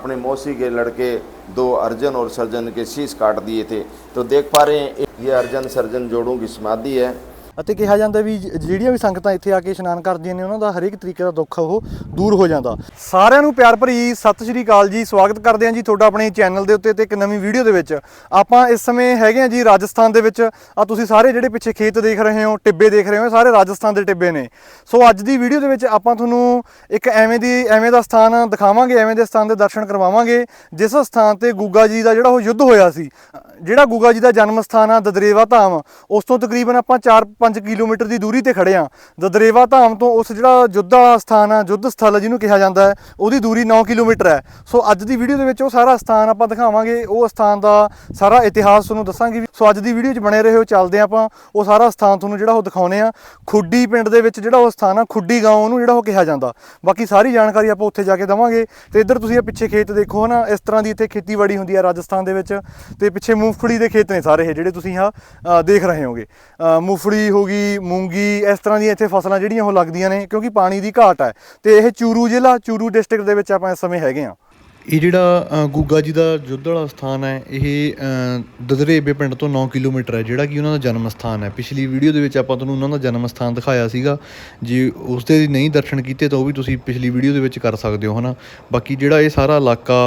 अपने मौसी के लड़के दो अर्जन और सर्जन के शीश काट दिए थे तो देख पा रहे हैं ये अर्जन सर्जन जोड़ों की समाधि है ਅਤੇ ਕਿਹਾ ਜਾਂਦਾ ਵੀ ਜ- ਜਿਹੜੀਆਂ ਵੀ ਸੰਗਤਾਂ ਇੱਥੇ ਆ ਕੇ ਇਸ਼ਨਾਨ ਕਰਦੀਆਂ ਨੇ, ਉਹਨਾਂ ਦਾ ਹਰੇਕ ਤਰੀਕੇ ਦਾ ਦੁੱਖ ਉਹ ਦੂਰ ਹੋ ਜਾਂਦਾ। ਸਾਰਿਆਂ ਨੂੰ ਪਿਆਰ ਭਰੀ ਸਤਿ ਸ਼੍ਰੀ ਅਕਾਲ ਜੀ, ਸਵਾਗਤ ਕਰਦੇ ਹਾਂ ਜੀ ਤੁਹਾਡਾ ਆਪਣੇ ਚੈਨਲ ਦੇ ਉੱਤੇ ਤੇ ਇੱਕ ਨਵੀਂ ਵੀਡੀਓ ਦੇ ਵਿੱਚ। ਆਪਾਂ ਇਸ ਸਮੇਂ ਹੈਗੇ ਹਾਂ ਜੀ ਰਾਜਸਥਾਨ ਦੇ ਵਿੱਚ। ਆ ਤੁਸੀਂ ਸਾਰੇ ਜਿਹੜੇ ਪਿੱਛੇ ਖੇਤ ਦੇਖ ਰਹੇ ਹੋ, ਟਿੱਬੇ ਦੇਖ ਰਹੇ ਹੋ, ਇਹ ਸਾਰੇ ਰਾਜਸਥਾਨ ਦੇ ਟਿੱਬੇ ਨੇ। ਸੋ ਅੱਜ ਦੀ ਵੀਡੀਓ ਦੇ ਵਿੱਚ ਆਪਾਂ ਤੁਹਾਨੂੰ ਇੱਕ ਐਵੇਂ ਦੀ, ਐਵੇਂ ਦਾ ਸਥਾਨ ਦਿਖਾਵਾਂਗੇ, ਐਵੇਂ ਦੇ ਸਥਾਨ ਦੇ ਦਰਸ਼ਨ ਕਰਵਾਵਾਂਗੇ, ਜਿਸ ਸਥਾਨ ਤੇ ਗੁੱਗਾ ਜੀ ਦਾ ਜਿਹੜਾ ਉਹ ਯੁੱਧ ਹੋਇਆ ਸੀ। ਜਿਹੜਾ ਗੁੱਗਾ ਜੀ ਦਾ ਜਨਮ ਸਥਾਨ ਆ ਦਦਰੇਵਾ ਧਾਮ, ਉਸ ਤੋਂ ਤਕਰੀਬਨ ਆਪਾਂ 4-5 ਕਿਲੋਮੀਟਰ ਦੀ ਦੂਰੀ ਤੇ ਖੜੇ ਆ। ਦਦਰੇਵਾ ਧਾਮ ਤੋਂ ਉਸ ਜਿਹੜਾ ਯੁੱਧ ਦਾ ਸਥਾਨ ਆ ਯੁੱਧ ਸਥਲ ਜਿਹਨੂੰ ਕਿਹਾ ਜਾਂਦਾ ਹੈ ਉਹਦੀ ਦੂਰੀ 9 ਕਿਲੋਮੀਟਰ ਹੈ। ਸੋ ਅੱਜ ਦੀ ਵੀਡੀਓ ਦੇ ਵਿੱਚ ਉਹ ਸਾਰਾ ਸਥਾਨ ਆਪਾਂ ਦਿਖਾਵਾਂਗੇ ਉਹ ਸਥਾਨ ਦਾ ਸਾਰਾ ਇਤਿਹਾਸ ਤੁਹਾਨੂੰ ਦੱਸਾਂਗੇ ਵੀ। ਸੋ ਅੱਜ ਦੀ ਵੀਡੀਓ 'ਚ ਬਣੇ ਰਹੋ ਚੱਲਦੇ ਹਾਂ ਆਪਾਂ ਉਹ ਸਾਰਾ ਸਥਾਨ ਤੁਹਾਨੂੰ ਜਿਹੜਾ ਉਹ ਦਿਖਾਉਨੇ ਆ। ਖੁੱਡੀ ਪਿੰਡ ਦੇ ਵਿੱਚ ਜਿਹੜਾ ਉਹ ਸਥਾਨ ਆ ਖੁੱਡੀ ਗਾਉਂ ਉਹਨੂੰ ਜਿਹੜਾ ਉਹ ਕਿਹਾ ਜਾਂਦਾ। ਬਾਕੀ ਸਾਰੀ ਜਾਣਕਾਰੀ ਆਪਾਂ ਉੱਥੇ ਜਾ ਕੇ ਦਵਾਂਗੇ। ਤੇ ਇੱਧਰ ਤੁਸੀਂ ਇਹ ਪਿੱਛੇ ਖੇਤ ਦੇਖੋ ਹਨਾ ਇਸ ਤਰ੍ਹਾਂ ਦੀ ਇੱਥੇ ਖੇਤੀਬਾੜੀ ਹੁੰਦੀ ਆ ਰਾਜਸਥਾਨ ਦੇ ਵਿੱਚ। ਤੇ ਪਿੱਛੇ ਮੂੰਗਫਲੀ ਦੇ ਖੇਤ ਨੇ ਸਾਰੇ ਇਹ ਜਿਹੜੇ ਤੁਸੀਂ ਆ ਦੇਖ ਰਹੇ ਹੋਗੇ। ਅ, ਮੂੰਗਫਲੀ ਹੋ ਗਈ ਮੂੰਗੀ, ਇਸ ਤਰ੍ਹਾਂ ਦੀਆਂ ਇੱਥੇ ਫਸਲਾਂ ਜਿਹੜੀਆਂ ਉਹ ਲੱਗਦੀਆਂ ਨੇ ਕਿਉਂਕਿ ਪਾਣੀ ਦੀ ਘਾਟ ਹੈ। ਤੇ ਇਹ ਚੂਰੂ ਜ਼ਿਲ੍ਹਾ, ਚੂਰੂ ਡਿਸਟ੍ਰਿਕਟ ਦੇ ਵਿੱਚ ਆਪਾਂ ਇਸ ਸਮੇਂ ਹੈਗੇ ਆ ਇਹ ਜਿਹੜਾ ਗੁੱਗਾ ਜੀ ਦਾ ਯੁੱਧ ਵਾਲਾ ਸਥਾਨ ਹੈ ਇਹ ਅ, ਦਦਰੇਬੇ ਪਿੰਡ ਤੋਂ 9 ਕਿਲੋਮੀਟਰ ਹੈ ਜਿਹੜਾ ਕਿ ਉਹਨਾਂ ਦਾ ਜਨਮ ਸਥਾਨ ਹੈ। ਪਿਛਲੀ ਵੀਡੀਓ ਦੇ ਵਿੱਚ ਆਪਾਂ ਤੁਹਾਨੂੰ ਉਹਨਾਂ ਦਾ ਜਨਮ ਸਥਾਨ ਦਿਖਾਇਆ ਸੀਗਾ। ਜੇ ਉਸ ਦੇ ਨਹੀਂ ਦਰਸ਼ਨ ਕੀਤੇ ਤਾਂ ਉਹ ਵੀ ਤੁਸੀਂ ਪਿਛਲੀ ਵੀਡੀਓ ਦੇ ਵਿੱਚ ਕਰ ਸਕਦੇ ਹੋ ਹਨਾ? ਬਾਕੀ ਜਿਹੜਾ ਇਹ ਸਾਰਾ ਇਲਾਕਾ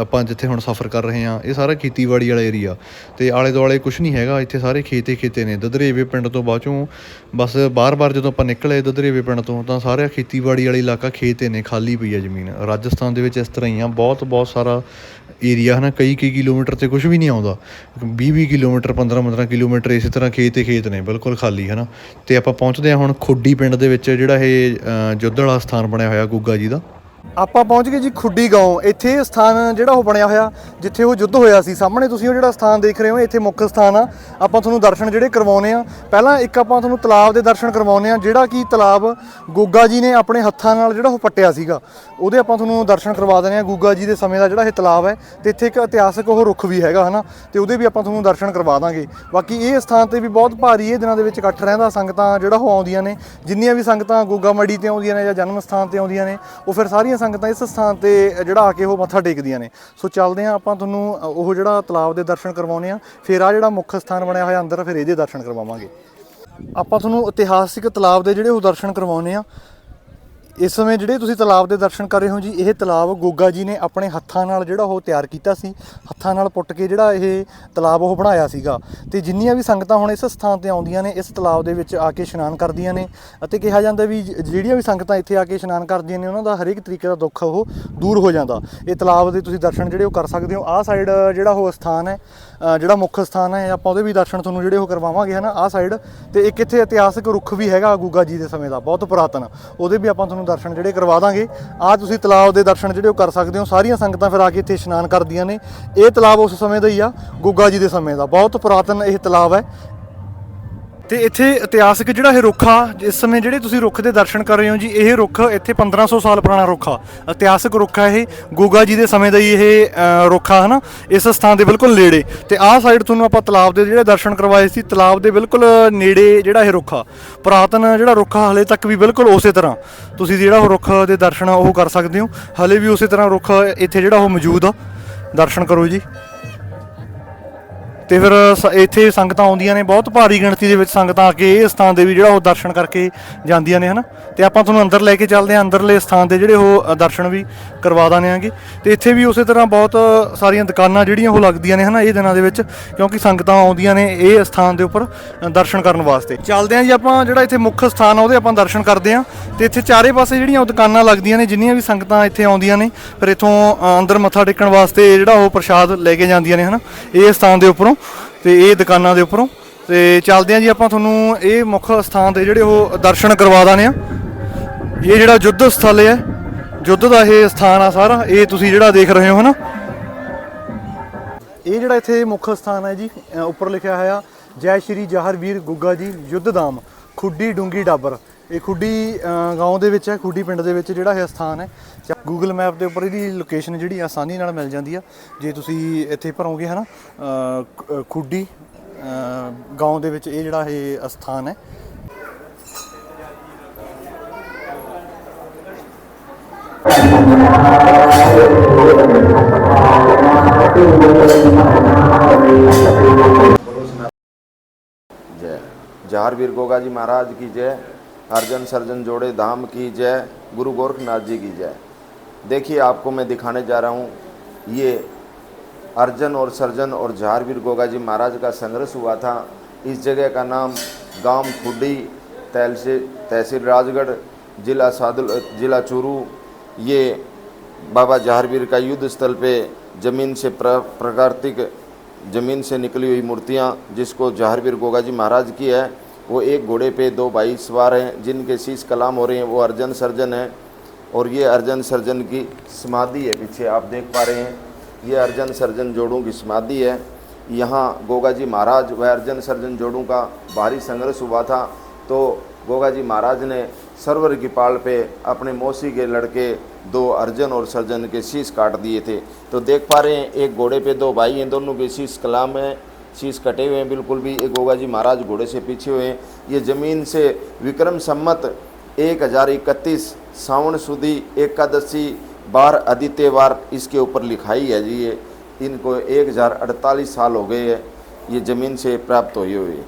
ਆਪਾਂ ਜਿੱਥੇ ਹੁਣ ਸਫ਼ਰ ਕਰ ਰਹੇ ਹਾਂ ਇਹ ਸਾਰਾ ਖੇਤੀਬਾੜੀ ਵਾਲਾ ਏਰੀਆ ਤੇ ਆਲੇ ਦੁਆਲੇ ਕੁਝ ਨਹੀਂ ਹੈਗਾ ਇੱਥੇ ਸਾਰੇ ਖੇਤੇ ਖੇਤੇ ਨੇ। ਦਦਰੇਬੇ ਪਿੰਡ ਤੋਂ ਬਾਅਦ ਚੋਂ ਬਸ ਬਾਰ-ਬਾਰ ਜਦੋਂ ਆਪਾਂ ਨਿਕਲੇ ਦਦਰੇਬੇ ਪਿੰਡ ਤੋਂ ਤਾਂ ਸਾਰਾ ਖੇਤੀਬਾੜੀ ਵਾਲਾ ਇਲਾਕਾ ਖੇਤੇ ਨੇ ਖਾਲੀ ਪਈ ਹੈ ਜ਼ਮੀਨ। ਰਾਜਸਥਾਨ ਦੇ ਵਿੱਚ ਇਸ ਤਰ੍ਹਾਂ ਹੀ ਆ। ਬਹੁਤ ਬਹੁਤ ਸਾਰਾ ਏਰੀਆ ਹੈ ਨਾ ਕਈ ਕਈ ਕਿਲੋਮੀਟਰ ਤੇ ਕੁਝ ਵੀ ਨਹੀਂ ਆਉਂਦਾ। 20 20 ਕਿਲੋਮੀਟਰ 15 15 ਕਿਲੋਮੀਟਰ ਇਸੇ ਤਰ੍ਹਾਂ ਖੇਤ ਹੀ ਖੇਤ ਨੇ ਬਿਲਕੁਲ ਖਾਲੀ ਹੈ ਨਾ ਤੇ ਆਪਾਂ ਪਹੁੰਚਦੇ ਹਾਂ ਹੁਣ ਖੁੱਡੀ ਪਿੰਡ ਦੇ ਵਿੱਚ ਜਿਹੜਾ ਇਹ ਅ, ਯੁੱਧ ਵਾਲਾ ਸਥਾਨ ਬਣਿਆ ਹੋਇਆ ਗੁੱਗਾ ਜੀ ਦਾ। ਆਪਾਂ ਪਹੁੰਚ ਗਏ ਜੀ ਖੁੱਡੀ ਗਾਉਂ। ਇੱਥੇ ਇਹ ਸਥਾਨ ਜਿਹੜਾ ਉਹ ਬਣਿਆ ਹੋਇਆ, ਜਿੱਥੇ ਉਹ ਯੁੱਧ ਹੋਇਆ ਸੀ। ਸਾਹਮਣੇ ਤੁਸੀਂ ਉਹ ਜਿਹੜਾ ਸਥਾਨ ਦੇਖ ਰਹੇ ਹੋ, ਇੱਥੇ ਮੁੱਖ ਸਥਾਨ ਆ। ਆਪਾਂ ਤੁਹਾਨੂੰ ਦਰਸ਼ਨ ਜਿਹੜੇ ਕਰਵਾਉਨੇ ਆ। ਪਹਿਲਾਂ ਇੱਕ ਆਪਾਂ ਤੁਹਾਨੂੰ ਤਲਾਬ ਦੇ ਦਰਸ਼ਨ ਕਰਵਾਉਨੇ ਆ, ਜਿਹੜਾ ਕਿ ਤਲਾਬ ਗੋਗਾ ਜੀ ਨੇ ਆਪਣੇ ਹੱਥਾਂ ਨਾਲ ਜਿਹੜਾ ਉਹ ਪੱਟਿਆ ਸੀਗਾ। ਉਹਦੇ ਆਪਾਂ ਤੁਹਾਨੂੰ ਦਰਸ਼ਨ ਕਰਵਾ ਦਿੰਦੇ ਆ। ਗੋਗਾ ਜੀ ਦੇ ਸਮੇਂ ਦਾ ਜਿਹੜਾ ਇਹ ਤਲਾਬ ਹੈ, ਤੇ ਇੱਥੇ ਇੱਕ ਇਤਿਹਾਸਕ ਉਹ ਰੁੱਖ ਵੀ ਹੈਗਾ, ਹਨਾ? ਤੇ ਉਹਦੇ ਵੀ ਆਪਾਂ ਤੁਹਾਨੂੰ ਦਰਸ਼ਨ ਕਰਵਾ ਦਾਂਗੇ। ਬਾਕੀ ਇਹ ਸਥਾਨ ਤੇ ਵੀ ਬਹੁਤ ਭਾਰੀ ਇਹ ਦਿਨਾਂ ਦੇ ਵਿੱਚ ਇਕੱਠ ਰਹਿੰਦਾ ਸੰਗਤਾਂ ਜਿਹੜਾ ਉਹ ਆਉਂਦੀਆਂ ਨੇ। ਜਿੰਨੀਆਂ ਵੀ ਸੰਗਤਾਂ ਗੋਗਾ ਮੜੀ ਤੇ ਆਉਂਦੀਆਂ ਨੇ ਜਾਂ ਜਨਮ ਸਥਾਨ ਤੇ ਆਉਂਦੀਆਂ ਨੇ, ਉਹ ਫਿਰ ਸਾਰੀਆਂ ਸੰਗਤਾਂ ਇਸ ਸਥਾਨ ਤੇ ਜਿਹੜਾ ਆ ਕੇ ਉਹ ਮੱਥਾ ਟੇਕਦੀਆਂ ਨੇ। ਸੋ ਚੱਲਦੇ ਹਾਂ ਆਪਾਂ ਤੁਹਾਨੂੰ ਉਹ ਜਿਹੜਾ ਤਲਾਬ ਦੇ ਦਰਸ਼ਨ ਕਰਵਾਉਨੇ ਆ ਫਿਰ ਆ ਜਿਹੜਾ ਮੁੱਖ ਸਥਾਨ ਬਣਿਆ ਹੋਇਆ ਅੰਦਰ, ਫਿਰ ਇਹਦੇ ਦਰਸ਼ਨ ਕਰਵਾਵਾਂਗੇ। ਆਪਾਂ ਤੁਹਾਨੂੰ ਇਤਿਹਾਸਿਕ ਤਲਾਬ ਦੇ ਜਿਹੜੇ ਉਹ ਦਰਸ਼ਨ ਕਰਵਾਉਨੇ ਆ ਇਸ ਸਮੇਂ ਜਿਹੜੇ ਤੁਸੀਂ ਤਲਾਬ ਦੇ ਦਰਸ਼ਨ ਕਰ ਰਹੇ ਹੋ ਜੀ, ਇਹ ਤਲਾਬ ਗੋਗਾ ਜੀ ਨੇ ਆਪਣੇ ਹੱਥਾਂ ਨਾਲ ਜਿਹੜਾ ਉਹ ਤਿਆਰ ਕੀਤਾ ਸੀ, ਹੱਥਾਂ ਨਾਲ ਪੁੱਟ ਕੇ ਜਿਹੜਾ ਇਹ ਤਲਾਬ ਉਹ ਬਣਾਇਆ ਸੀਗਾ। ਤੇ ਜਿੰਨੀਆਂ ਵੀ ਸੰਗਤਾਂ ਹੁਣ ਇਸ ਸਥਾਨ ਤੇ ਆਉਂਦੀਆਂ ਨੇ, ਇਸ ਤਲਾਬ ਦੇ ਵਿੱਚ ਆ ਕੇ ਇਸ਼ਨਾਨ ਕਰਦੀਆਂ ਨੇ ਅਤੇ ਕਿਹਾ ਜਾਂਦਾ ਵੀ ਜਿਹੜੀਆਂ ਵੀ ਸੰਗਤਾਂ ਇੱਥੇ ਆ ਕੇ ਇਸ਼ਨਾਨ ਕਰਦੀਆਂ ਨੇ, ਉਹਨਾਂ ਦਾ ਹਰੇਕ ਤਰੀਕੇ ਦਾ ਦੁੱਖ ਉਹ ਦੂਰ ਹੋ ਜਾਂਦਾ। ਇਹ ਤਲਾਬ ਦੇ ਤੁਸੀਂ ਦਰਸ਼ਨ ਜਿਹੜੇ ਉਹ ਕਰ ਸਕਦੇ ਹੋ। ਆਹ ਸਾਈਡ ਜਿਹੜਾ ਉਹ ਸਥਾਨ ਹੈ ਜਿਹੜਾ ਮੁੱਖ ਸਥਾਨ ਹੈ, ਆਪਾਂ ਉਹਦੇ ਵੀ ਦਰਸ਼ਨ ਤੁਹਾਨੂੰ ਜਿਹੜੇ ਉਹ ਕਰਵਾਵਾਂਗੇ, ਹਨਾ? ਆਹ ਸਾਈਡ ਤੇ ਇੱਕ ਇੱਥੇ ਇਤਿਹਾਸਕ ਰੁੱਖ ਵੀ ਹੈਗਾ ਗੁੱਗਾ ਜੀ ਦੇ ਸਮੇਂ ਦਾ, ਬਹੁਤ ਪੁਰਾਤਨ। ਉਹਦੇ ਵੀ ਆਪਾਂ ਤੁਹਾਨੂੰ ਦਰਸ਼ਨ ਜਿਹੜੇ ਕਰਵਾ ਦਾਂਗੇ। ਆ ਤੁਸੀਂ ਤਲਾਬ ਦੇ ਦਰਸ਼ਨ ਜਿਹੜੇ ਉਹ ਕਰ ਸਕਦੇ ਹੋ। ਸਾਰੀਆਂ ਸੰਗਤਾਂ ਫਿਰ ਆ ਕੇ ਇੱਥੇ ਇਸ਼ਨਾਨ ਕਰਦੀਆਂ ਨੇ। ਇਹ ਤਲਾਬ ਉਸ ਸਮੇਂ ਦਾ ਹੀ ਆ, ਗੁੱਗਾ ਜੀ ਦੇ ਸਮੇਂ ਦਾ। ਬਹੁਤ ਪੁਰਾਤਨ ਇਹ ਤਲਾਬ ਹੈ। ਤੇ ਇੱਥੇ ਇਤਿਹਾਸਕ ਜਿਹੜਾ ਇਹ ਰੁੱਖ ਆ ਇਸ ਸਮੇਂ ਜਿਹੜੇ ਤੁਸੀਂ ਰੁੱਖ ਦੇ ਦਰਸ਼ਨ ਕਰ ਰਹੇ ਹੋ ਜੀ, ਇਹ ਰੁੱਖ ਇੱਥੇ 1500 ਸਾਲ ਪੁਰਾਣਾ ਰੁੱਖ ਆ। ਇਤਿਹਾਸਕ ਰੁੱਖ ਆ ਇਹ। ਗੋਗਾ ਜੀ ਦੇ ਸਮੇਂ ਦਾ ਹੀ ਇਹ ਰੁੱਖ ਆ, ਹਨਾ? ਇਸ ਸਥਾਨ ਦੇ ਬਿਲਕੁਲ ਨੇੜੇ। ਤੇ ਆਹ ਸਾਈਡ ਤੁਹਾਨੂੰ ਆਪਾਂ ਤਲਾਬ ਦੇ ਜਿਹੜੇ ਦਰਸ਼ਨ ਕਰਵਾਏ ਸੀ, ਤਲਾਬ ਦੇ ਬਿਲਕੁਲ ਨੇੜੇ ਜਿਹੜਾ ਇਹ ਰੁੱਖ ਆ। ਪੁਰਾਤਨ ਜਿਹੜਾ ਰੁੱਖ ਆ, ਹਲੇ ਤੱਕ ਵੀ ਬਿਲਕੁਲ ਉਸੇ ਤਰ੍ਹਾਂ। ਤੁਸੀਂ ਜਿਹੜਾ ਉਹ ਰੁੱਖ ਦੇ ਦਰਸ਼ਨ ਆ, ਉਹ ਕਰ ਸਕਦੇ ਹੋ। ਹਲੇ ਵੀ ਉਸੇ ਤਰ੍ਹਾਂ ਰੁੱਖ ਇੱਥੇ ਜਿਹੜਾ ਉਹ ਮੌਜੂਦ ਆ। ਦਰਸ਼ਨ ਕਰੋ ਜੀ। ਤੇ ਫਿਰ ਸ- ਇੱਥੇ ਸੰਗਤਾਂ ਆਉਂਦੀਆਂ ਨੇ ਬਹੁਤ ਭਾਰੀ ਗਿਣਤੀ ਦੇ ਵਿੱਚ ਸੰਗਤਾਂ ਆ ਕੇ ਇਹ ਸਥਾਨ ਦੇ ਵੀ ਜਿਹੜਾ ਉਹ ਦਰਸ਼ਨ ਕਰਕੇ ਜਾਂਦੀਆਂ ਨੇ ਹਨਾ? ਤੇ ਆਪਾਂ ਤੁਹਾਨੂੰ ਅੰਦਰ ਲੈ ਕੇ ਚੱਲਦੇ ਹਾਂ ਅੰਦਰਲੇ ਸਥਾਨ ਦੇ ਜਿਹੜੇ ਉਹ ਅ, ਦਰਸ਼ਨ ਵੀ ਕਰਵਾ ਦਾਂਗੇ ਆਂਗੇ ਤੇ ਇੱਥੇ ਵੀ ਉਸੇ ਤਰ੍ਹਾਂ ਬਹੁਤ ਸਾਰੀਆਂ ਦੁਕਾਨਾਂ ਜਿਹੜੀਆਂ ਉਹ ਲੱਗਦੀਆਂ ਨੇ ਹਨਾ ਇਹ ਦਿਨਾਂ ਦੇ ਵਿੱਚ ਕਿਉਂਕਿ ਸੰਗਤਾਂ ਆਉਂਦੀਆਂ ਨੇ ਇਹ ਸਥਾਨ ਦੇ ਉੱਪਰ ਅ, ਦਰਸ਼ਨ ਕਰਨ ਵਾਸਤੇ। ਚੱਲਦੇ ਹਾਂ ਜੀ ਆਪਾਂ ਜਿਹੜਾ ਇੱਥੇ ਮੁੱਖ ਸਥਾਨ ਆ ਉਹਦੇ ਆਪਾਂ ਦਰਸ਼ਨ ਕਰਦੇ ਹਾਂ। ਤੇ ਇੱਥੇ ਚਾਰੇ ਪਾਸੇ ਜਿਹੜੀਆਂ ਉਹ ਦੁਕਾਨਾਂ ਲੱਗਦੀਆਂ ਨੇ ਜਿੰਨੀਆਂ ਵੀ ਸੰਗਤਾਂ ਇੱਥੇ ਆਉਂਦੀਆਂ ਨੇ ਫਿਰ ਇੱਥੋਂ ਅ, ਅੰਦਰ ਮੱਥਾ ਟੇਕਣ ਵਾਸਤੇ ਜਿਹੜਾ ਉਹ ਪ੍ਰਸ਼ਾਦ ਲੈ ਕੇ ਜਾਂਦੀਆਂ ਨੇ ਹਨਾ? ਇਹ ਸਥਾਨ ਦੇ ਉੱਪਰੋਂ। ਤੇ ਇਹ ਦੁਕਾਨਾਂ ਦੇ ਉੱਪਰੋਂ। ਤੇ ਚੱਲਦੇ ਹਾਂ ਜੀ ਆਪਾਂ ਤੁਹਾਨੂੰ ਇਹ ਮੁੱਖ ਸਥਾਨ ਦੇ ਜਿਹੜੇ ਉਹ ਦਰਸ਼ਨ ਕਰਵਾ ਦਾਨੇ ਆ। ਇਹ ਜਿਹੜਾ ਯੁੱਧ ਸਥਲ ਹੈ ਯੁੱਧ ਦਾ ਇਹ ਸਥਾਨ ਆ ਸਾਰਾ, ਇਹ ਤੁਸੀਂ ਜਿਹੜਾ ਦੇਖ ਰਹੇ ਹੋ ਹਨਾ ਇਹ ਜਿਹੜਾ ਇੱਥੇ ਮੁੱਖ ਸਥਾਨ ਹੈ ਜੀ ਉੱਪਰ ਲਿਖਿਆ ਹੋਇਆ, ਜੈ ਸ਼੍ਰੀ ਜਹਰਵੀਰ ਗੁੱਗਾ ਜੀ ਯੁੱਧਧਾਮ ਖੁੱਡੀ ਡੂੰਗੀ ਡਾਬਰ। ਇਹ ਖੁੱਡੀ گاਉਂ ਦੇ ਵਿੱਚ ਹੈ, ਖੁੱਡੀ ਪਿੰਡ ਦੇ ਵਿੱਚ ਜਿਹੜਾ ਇਹ ਸਥਾਨ ਹੈ। ਗੂਗਲ ਮੈਪ ਦੇ ਉੱਪਰ ਇਹਦੀ ਲੋਕੇਸ਼ਨ ਜਿਹੜੀ ਆਸਾਨੀ ਨਾਲ ਮਿਲ ਜਾਂਦੀ ਆ। ਜੇ ਤੁਸੀਂ ਇੱਥੇ ਭਰੋਗੇ ਹਨਾ ਖੁੱਡੀ گاਉਂ ਦੇ ਵਿੱਚ ਇਹ ਜਿਹੜਾ ਇਹ ਸਥਾਨ ਹੈ। जय। जहार वीर गोगा जी महाराज की जय। अर्जन सर्जन जोड़े धाम की जय गुरु गोरखनाथ जी की जय। देखिए आपको मैं दिखाने जा रहा हूँ ये अर्जन और सर्जन और झारवीर गोगा जी महाराज का संघर्ष हुआ था। इस जगह का नाम गाँव खुडी तहसील तहसील राजगढ़ जिला सादुल जिला चूरू। ये बाबा जहारवीर का युद्ध स्थल पे ज़मीन से प्र, प्राकृतिक ज़मीन से निकली हुई मूर्तियाँ जिसको जहारवीर गोगा जी महाराज की है। वो एक घोड़े पे दो भाई सवार हैं, जिनके शीश कलाम हो रहे हैं, वो अर्जन सर्जन है। और ये अर्जन सर्जन की समाधि है, पीछे आप देख पा रहे हैं। ये अर्जन सर्जन जोड़ों की समाधि है। यहाँ गोगा जी महाराज व अर्जन सर्जन जोड़ों का भारी संघर्ष हुआ था। तो गोगा जी महाराज ने सरवर की पाल पे अपने मौसी के लड़के, दो अर्जन और सर्जन के शीश काट दिए थे। तो देख पा रहे हैं, एक घोड़े पे दो भाई हैं, दोनों के शीश कलाम है। शीश कटे हुए हैं, बिल्कुल भी। एक गोगा जी महाराज घोड़े से पीछे हुए हैं। ये ज़मीन से विक्रम सम्मत एक हज़ार इकतीस सावन सुदी एकादशी बार आदित्य वार इसके ऊपर लिखाई है जी। ये इनको एक हज़ार अड़तालीस साल हो गए हैं। ये ज़मीन से प्राप्त हुई हुई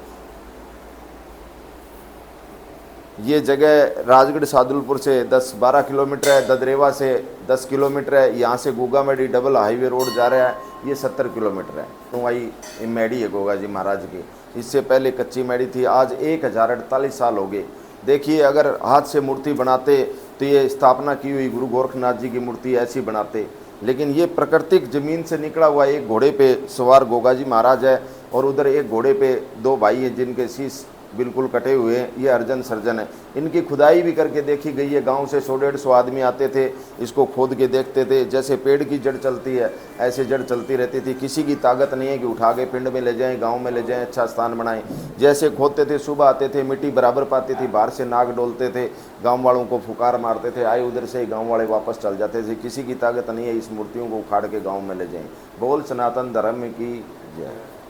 ये जगह राजगढ़ सादुलपुर से 10-12 किलोमीटर है, ददरेवा से 10 किलोमीटर है, यहाँ से Goga Medi double highway road जा रहा है, ये 70 किलोमीटर है। तो वही मेडी है गोगा जी महाराज की। इससे पहले कच्ची मेडी थी, आज एक हज़ार अड़तालीस साल हो गए। देखिए, अगर हाथ से मूर्ति बनाते तो ये स्थापना की हुई गुरु गोरखनाथ जी की मूर्ति ऐसी बनाते। लेकिन ये प्राकृतिक ज़मीन से निकला हुआ एक घोड़े पे सवार गोगा जी महाराज है और उधर एक घोड़े पे दो भाई हैं जिनके शीश बिल्कुल कटे हुए ये अर्जन सर्जन है। इनकी खुदाई भी करके देखी गई है। गाँव से सौ डेढ़ सौ आदमी आते थे, इसको खोद के देखते थे। जैसे पेड़ की जड़ चलती है, ऐसे जड़ चलती रहती थी। किसी की ताकत नहीं है कि उठा के पिंड में ले जाएँ, गाँव में ले जाएँ अच्छा स्थान बनाएँ। जैसे खोदते थे, सुबह आते थे, मिट्टी बराबर पाती थी, बाहर से नाग डोलते थे, गाँव वालों को फुकार मारते थे। आए उधर से गाँव वाले वापस चल जाते थे। किसी की ताकत नहीं है, इस मूर्तियों को उखाड़ के गाँव में ले जाएँ। बोल सनातन धर्म की जय।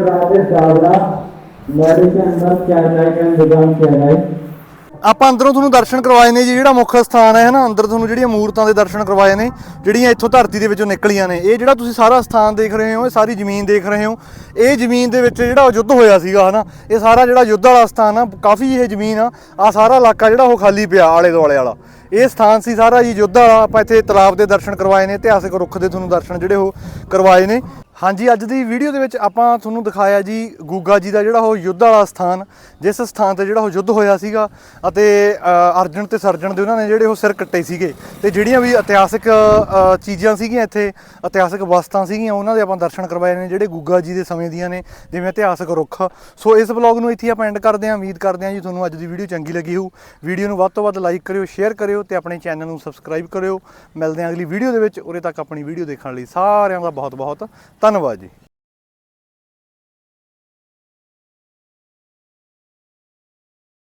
Mr. Rajesh Davda, medicine nurse Chennai and Vigan Chennai. ਆਪਾਂ ਅੰਦਰੋਂ ਤੁਹਾਨੂੰ ਦਰਸ਼ਨ ਕਰਵਾਏ ਨੇ ਜੀ ਜਿਹੜਾ ਮੁੱਖ ਸਥਾਨ ਹੈ ਨਾ ਅੰਦਰ ਤੁਹਾਨੂੰ ਜਿਹੜੀਆਂ ਮੂਰਤਾਂ ਦੇ ਦਰਸ਼ਨ ਕਰਵਾਏ ਨੇ ਜਿਹੜੀਆਂ ਇੱਥੋਂ ਧਰਤੀ ਦੇ ਵਿੱਚੋਂ ਨਿਕਲੀਆਂ ਨੇ ਇਹ ਜਿਹੜਾ ਤੁਸੀਂ ਸਾਰਾ ਸਥਾਨ ਦੇਖ ਰਹੇ ਹੋ ਇਹ ਸਾਰੀ ਜ਼ਮੀਨ ਦੇਖ ਰਹੇ ਹੋ ਇਹ ਜ਼ਮੀਨ ਦੇ ਵਿੱਚ ਜਿਹੜਾ ਉਹ ਯੁੱਧ ਹੋਇਆ ਸੀਗਾ ਹਨਾ ਇਹ ਸਾਰਾ ਜਿਹੜਾ ਯੁੱਧ ਵਾਲਾ ਸਥਾਨ ਆ ਕਾਫੀ ਇਹ ਜ਼ਮੀਨ ਆ ਆ ਸਾਰਾ ਇਲਾਕਾ ਜਿਹੜਾ ਉਹ ਖਾਲੀ ਪਿਆ ਆਲੇ ਦੁਆਲੇ ਵਾਲਾ ਇਹ ਸਥਾਨ ਸੀ ਸਾਰਾ ਜੀ ਯੁੱਧ ਵਾਲਾ ਆਪਾਂ ਇੱਥੇ ਤਲਾਬ ਦੇ ਦਰਸ਼ਨ ਕਰਵਾਏ ਨੇ ਇਤਿਹਾਸਿਕ ਰੁੱਖ ਦੇ ਤੁਹਾਨੂੰ ਦਰਸ਼ਨ ਜਿਹੜੇ ਉਹ ਕਰਵਾਏ ਨੇ ਹਾਂਜੀ, ਅੱਜ ਦੀ ਵੀਡੀਓ ਦੇ ਵਿੱਚ ਆਪਾਂ ਤੁਹਾਨੂੰ ਦਿਖਾਇਆ ਜੀ ਗੂਗਾ ਜੀ ਦਾ ਜਿਹੜਾ ਉਹ ਯੁੱਧ ਵਾਲਾ ਸਥਾਨ, ਜਿਸ ਸਥਾਨ ਤੇ ਜਿਹੜਾ ਉਹ ਯੁੱਧ ਹੋਇਆ ਸੀਗਾ ਅਤੇ ਅਰਜਨ ਤੇ ਸਰਜਨ ਦੇ ਉਹਨਾਂ ਨੇ ਜਿਹੜੇ ਉਹ ਸਿਰ ਕੱਟੇ ਸੀਗੇ ਤੇ ਜਿਹੜੀਆਂ ਵੀ ਇਤਿਹਾਸਿਕ ਚੀਜ਼ਾਂ ਸੀਗੀਆਂ ਇੱਥੇ, ਇਤਿਹਾਸਕ ਵਸਤਾਂ ਸੀਗੀਆਂ, ਉਹਨਾਂ ਦੇ ਆਪਾਂ ਦਰਸ਼ਨ ਕਰਵਾਏ ਨੇ ਜਿਹੜੇ ਗੂਗਾ ਜੀ ਦੇ ਸਮੇਂ ਦੀਆਂ ਨੇ, ਜਿਵੇਂ ਇਤਿਹਾਸਕ ਰੁੱਖ। ਸੋ ਇਸ ਵਲੌਗ ਨੂੰ ਇੱਥੇ ਆਪਾਂ ਐਂਡ ਕਰਦੇ ਹਾਂ, ਉਮੀਦ ਕਰਦੇ ਹਾਂ ਜੀ ਤੁਹਾਨੂੰ ਅੱਜ ਦੀ ਵੀਡੀਓ ਚੰਗੀ ਲੱਗੀ ਹੋਊ। ਵੀਡੀਓ ਨੂੰ ਵੱਧ ਤੋਂ ਵੱਧ ਲਾਈਕ ਕਰਿਓ ਸ਼ੇਅਰ ਕਰਿਓ ਤੇ ਆਪਣੇ ਚੈਨਲ ਨੂੰ ਸਬਸਕ੍ਰਾਈਬ ਕਰਿਓ। ਮਿਲਦੇ ਹਾਂ ਅਗਲੀ ਵੀਡੀਓ ਦੇ ਵਿੱਚ, ਉਰੇ ਤੱਕ ਆਪਣੀ ਵੀਡੀਓ ਦੇਖਣ ਲਈ ਸਾਰਿਆਂ ਦਾ ਬਹੁਤ ਬਹੁਤ ਧੰਨਵਾਦ ਜੀ।